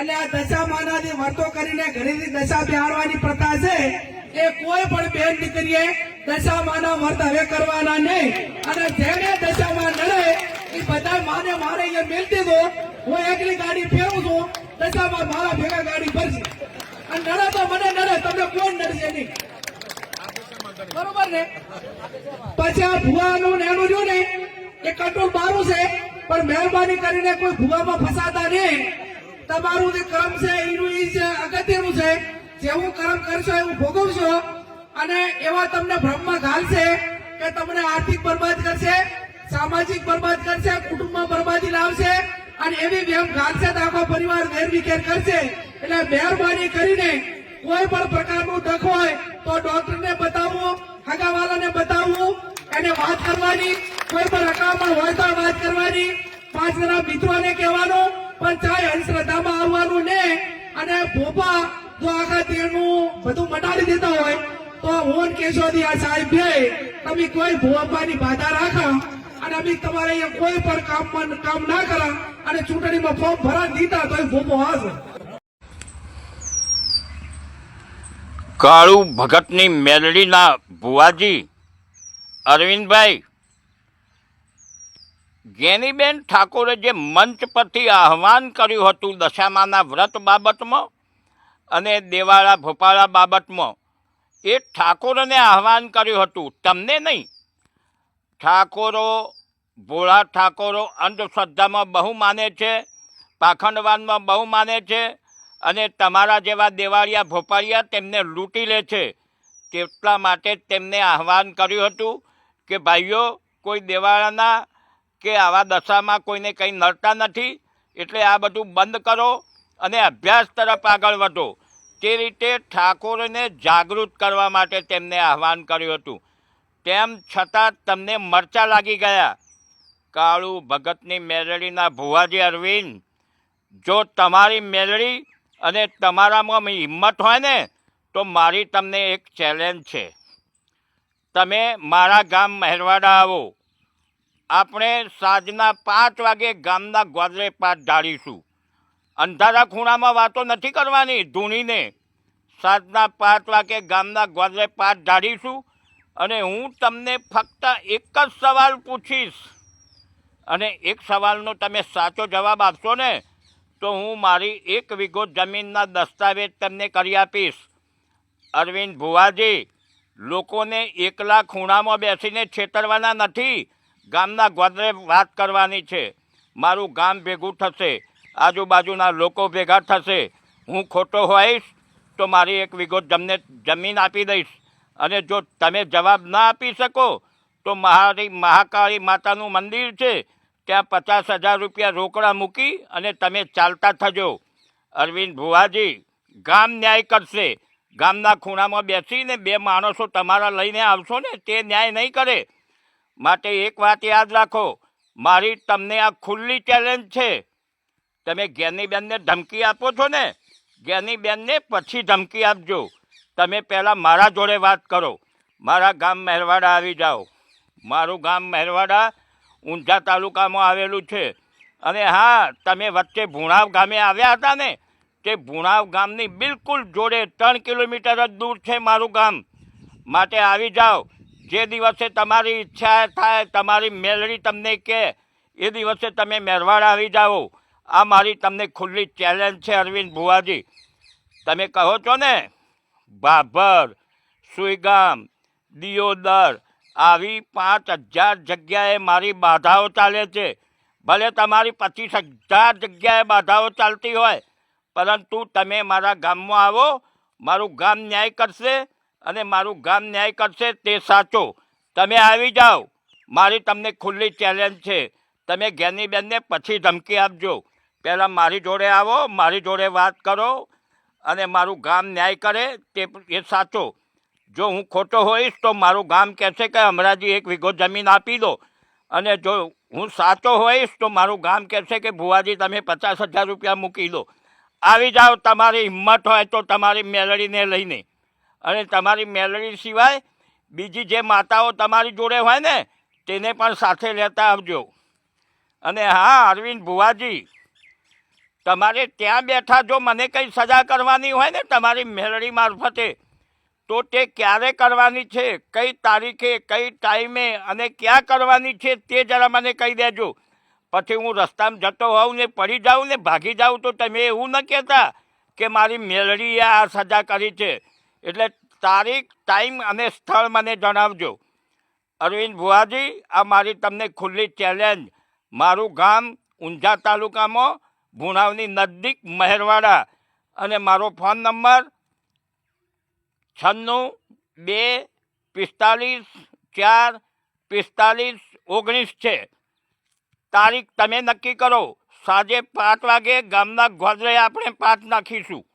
એટલે આ દશા માનાથી વર્તો કરીને ઘરેથી દશા બિહારવાની પ્રથા છે. એ કોઈ પણ બેન દીકરીએ દશા માના વર્ત હવે કરવાના નહીં. અને જેને દશામાં નડે એ બધા માને મારે અહીંયા મેલતી દો હું એકલી ગાડી ફેરવું છું, દશામાં મારા ભેગા ગાડી ભરશે. અને નડે તો મને નડે, તમને કોણ નડશે નહીં. બરોબર ને? પછી આ ભુવાનું ને એનું રહ્યું ને, એ કંટ્રોલ મારું છે, પણ મહેરબાની કરીને કોઈ ભુવામાં ફસાતા નહીં. તમારું જે કર્મ છે, એનું ઈ છે, અગત્યનું છે. જેવું કર્મ કરશો, એવું ભોગવશો. અને એવા તમને ભ્રમમાં ઘાલશે કે તમને આર્થિક બરબાદ કરશે, સામાજિક બરબાદ કરશે, કુટુંબમાં બરબાદી લાવશે અને એવી વ્યમ ઘાલશે તો આખો પરિવાર વેરવિખેર કરશે. એટલે મહેરબાની કરીને કોઈ પણ પ્રકારનું દખ હોય તો ડોક્ટરને બતાવવું હગાવાલાને બતાવવું એને વાત કરવાની, કોઈ પણ અકામણ હોય તો વાત કરવાની. પાંચ જણા મિત્રોને કહેવાનું પણ ચાય અંધશ્રદ્ધામાં આવવાનું ને, અને ભોપા જો આખા તેનું બધું મટાડી દેતા હોય, તો હું કેશોદી આ સાહેબ બે તમે કોઈ ભોપાની બાધા રાખો, અને અમે તમારે અહીંયા કોઈ પણ કામ કામ ના કરા, અને ચૂંટણીમાં ફોર્મ ભરા દીધા તો ભોપો હશે કાળુ ભગતની મેલડીના ભુવાજી, અરવિંદભાઈ ગેનીબેન ઠાકોરે જે મંચ પરથી આહવાન કર્યું હતું દશામાના વ્રત બાબતમાં અને દેવાળા ભોપાળા બાબતમાં, એ ઠાકોરને આહવાન કર્યું હતું. તમને નહીં. ઠાકોરો, ભોળા ઠાકોરો અંધશ્રદ્ધામાં બહુ માને છે, પાખંડવાનમાં બહુ માને છે અને તમારા જેવા દેવાળિયા ભોપાળિયા તેમને લૂંટી લે છે. તેટલા માટે તેમને આહવાન કર્યું હતું કે ભાઈઓ, કોઈ દેવાળાના કે આવા દશામાં કોઈને કંઈ નડતા નથી, એટલે આ બધું બંધ કરો અને અભ્યાસ તરફ આગળ વધો. તે રીતે ઠાકોરને જાગૃત કરવા માટે તેમને આહવાન કર્યું હતું. તેમ છતાં તમને મરચા લાગી ગયા. કાળુ ભગતની મેલડીના ભુવાજી અરવિંદ, જો તમારી મેલડી અને તમારામાં હિંમત હોય ને, તો મારી તમને એક ચેલેન્જ છે. તમે મારા ગામ મહેરવાડા આવો. આપણે સાંજના પાંચ વાગે ગામના ગોદરે પાઠ ઢાળીશું. અંધારા ખૂણામાં વાતો નથી કરવાની ધૂણીને. સાંજના પાંચ વાગે ગામના ગોદરે પાઠ ઢાળીશું અને હું તમને ફક્ત એક જ સવાલ પૂછીશ. અને એક સવાલનો તમે સાચો જવાબ આપશો ને, તો હું મારી એક વીઘો જમીનના દસ્તાવેજ તમને કરી આપીશ. અરવિંદ ભુવાજી, લોકોને એકલા ખૂણામાં બેસીને છેતરવાના નથી. ગામના ગોદરે વાત કરવાની છે. મારું ગામ ભેગું થશે. આજુબાજુના લોકો ભેગા થશે. હું ખોટો હોઈશ તો મારી એક વિગો જમને જમીન આપી દઈશ. અને જો તમે જવાબ ના આપી શકો તો મારી મહાકાળી માતાનું મંદિર છે. ત્યાં પચાસ હજાર રૂપિયા રોકડા મૂકી અને તમે ચાલતા થજો. અરવિંદ ભુવાજી, ગામ ન્યાય કરશે. ગામના ખૂણામાં બેસીને બે માણસો તમારા લઈને આવશો ને તે ન્યાય નહીં કરે. માટે એક વાત યાદ રાખો, મારી તમને આ ખુલ્લી ચેલેન્જ છે. તમે જ્ઞાનીબેનને ધમકી આપો છો ને? જ્ઞાનીબેનને પછી ધમકી આપજો. તમે પહેલાં મારા જોડે વાત કરો. મારા ગામ મહેરવાડા આવી જાઓ. મારું ગામ મહેરવાડા ઊંઝા તાલુકામાં આવેલું છે. અને હા, તમે વચ્ચે ભુણાવ ગામે આવ્યા હતા ને? તે ભુણાવ ગામની બિલકુલ જોડે ત્રણ કિલોમીટર જ દૂર છે મારું ગામ. માટે આવી જાઓ. જે દિવસે તમારી ઈચ્છા થાય, તમારી મેલડી તમને કહે એ દિવસે તમે મેરવાડા આવી જાઓ. આ મારી તમને ખુલ્લી ચેલેન્જ છે, અરવિંદ ભુવાજી. તમે કહો છો ને ભાભર સુઈગામ, દિયોદર, આવી પાંચ હજાર જગ્યાએ મારી બાધાઓ ચાલે છે. ભલે તમારી પચીસ હજાર જગ્યાએ બાધાઓ ચાલતી હોય, પરંતુ તમે મારા ગામમાં આવો, મારું ગામ ન્યાય કરશે અને મારું ગામ ન્યાય કરશે તે સાચો. તમે આવી જાઓ. મારી તમને ખુલ્લી ચેલેન્જ છે. તમે જ્ઞાનીબેનને પછી ધમકી આપજો. પહેલાં મારી જોડે આવો, મારી જોડે વાત કરો અને મારું ગામ ન્યાય કરે તે એ સાચો. જો હું ખોટો હોઈશ તો મારું ગામ કહેશે કે હમણાંજી એક વીઘો જમીન આપી દો. અને જો હું સાચો હોઈશ તો મારું ગામ કહેશે કે ભુવાજી તમે પચાસ હજાર રૂપિયા મૂકી દો. આવી જાઓ, તમારી હિંમત હોય તો તમારી મેલડીને લઈને. અને તમારી મેલડી સિવાય બીજી જે માતાઓ તમારી જોડે હોય ને, તેને પણ સાથે લેતા આવજો. અને હા, અરવિંદ ભુવાજી, તમારે ત્યાં બેઠા જો મને કંઈ સજા કરવાની હોય ને તમારી મેળડી મારફતે, તો તે ક્યારે કરવાની છે? કઈ તારીખે, કઈ ટાઈમે અને ક્યાં કરવાની છે તે જરા મને કહી દેજો. પછી હું રસ્તામાં જતો હોઉં ને, પડી જાઉં ને, ભાગી જાઉં તો તમે એવું ન કહેતા કે મારી મેળડીએ આ સજા કરી છે. એટલે તારીખ, ટાઈમ અને સ્થળ મને જણાવજો. અરવિંદ ભુવાજી, આ મારી તમને ખુલ્લી ચેલેન્જ. મારું ગામ ઊંઝા તાલુકામાં ભુણાવની નજદીક મહેરવાડા. અને મારો ફોન નંબર છન્નું બે પિસ્તાલીસ ચાર પિસ્તાલીસ ઓગણીસ છે. તારીખ તમે નક્કી કરો. સાંજે પાંચ વાગે ગામના ગોદરે આપણે પાંચ નાખીશું.